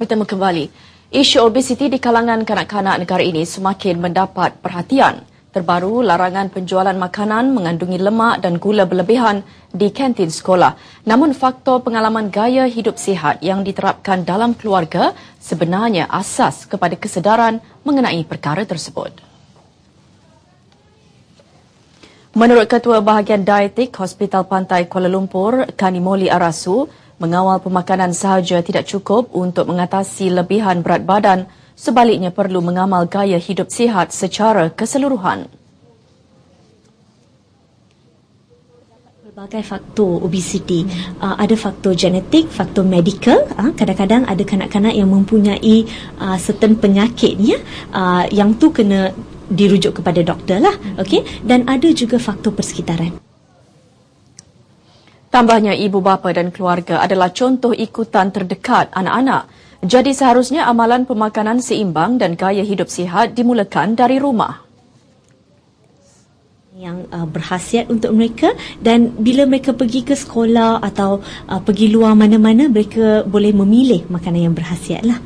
Bertemu kembali. Isu obesiti di kalangan kanak-kanak negara ini semakin mendapat perhatian. Terbaru, larangan penjualan makanan mengandungi lemak dan gula berlebihan di kantin sekolah. Namun faktor pengalaman gaya hidup sihat yang diterapkan dalam keluarga sebenarnya asas kepada kesedaran mengenai perkara tersebut. Menurut Ketua Bahagian Dietik Hospital Pantai Kuala Lumpur, Kanimoli Arasu, mengawal pemakanan sahaja tidak cukup untuk mengatasi lebihan berat badan sebaliknya perlu mengamal gaya hidup sihat secara keseluruhan. Berbagai faktor obesiti. Uh, ada faktor genetik, faktor medical. Uh, kadang-kadang ada kanak-kanak yang mempunyai uh, certain penyakit ya, uh, yang tu kena dirujuk kepada doktor lah. Okay? Dan ada juga faktor persekitaran. Tambahnya ibu bapa dan keluarga adalah contoh ikutan terdekat anak-anak. Jadi seharusnya amalan pemakanan seimbang dan gaya hidup sihat dimulakan dari rumah. Yang uh, berhasiat untuk mereka dan bila mereka pergi ke sekolah atau uh, pergi luar mana-mana mereka boleh memilih makanan yang berhasiat lah.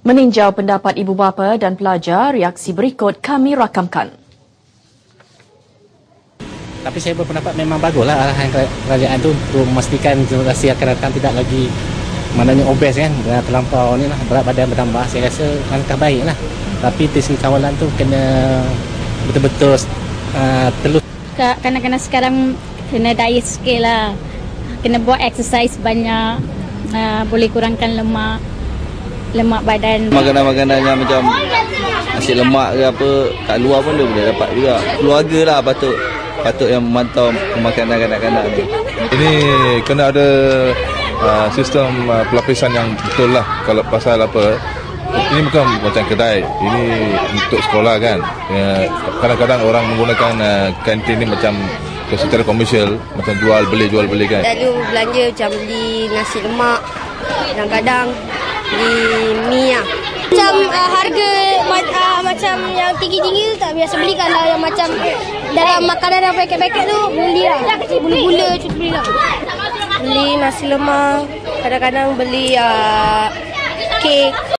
Meninjau pendapat ibu bapa dan pelajar, reaksi berikut kami rakamkan. Tapi saya berpendapat memang baguslah arahan kerajaan itu untuk memastikan generasi akan datang tidak lagi maknanya obes kan dah terlampau ni lah berat badan bertambah saya rasa langkah baik lah. Tapi dari segi kawalan tu kena betul-betul uh, telus. Kanak-kanak sekarang kena diet sikit lah. Kena buat exercise banyak. Uh, boleh kurangkan lemak lemak badan. Makanan-makanan yang macam nasi lemak ke apa kat luar pun dia boleh dapat juga. Keluarga lah patut patut yang memantau pemakanan kanak-kanak ni. Ini kena ada uh, sistem uh, pelapisan yang betul lah kalau pasal apa. Ini bukan macam kedai. Ini untuk sekolah kan. Ya, kadang-kadang orang menggunakan uh, kantin ni macam secara komersial. Macam jual beli jual beli kan. Lalu belanja macam beli nasi lemak kadang-kadang beli mie lah. Macam uh, harga uh, tinggi-tinggi tu tak biasa belikan lah yang macam dalam makanan yang paket-paket tu beli lah. Gula-gula macam tu beli lah. Beli nasi lemak. Kadang-kadang beli uh, kek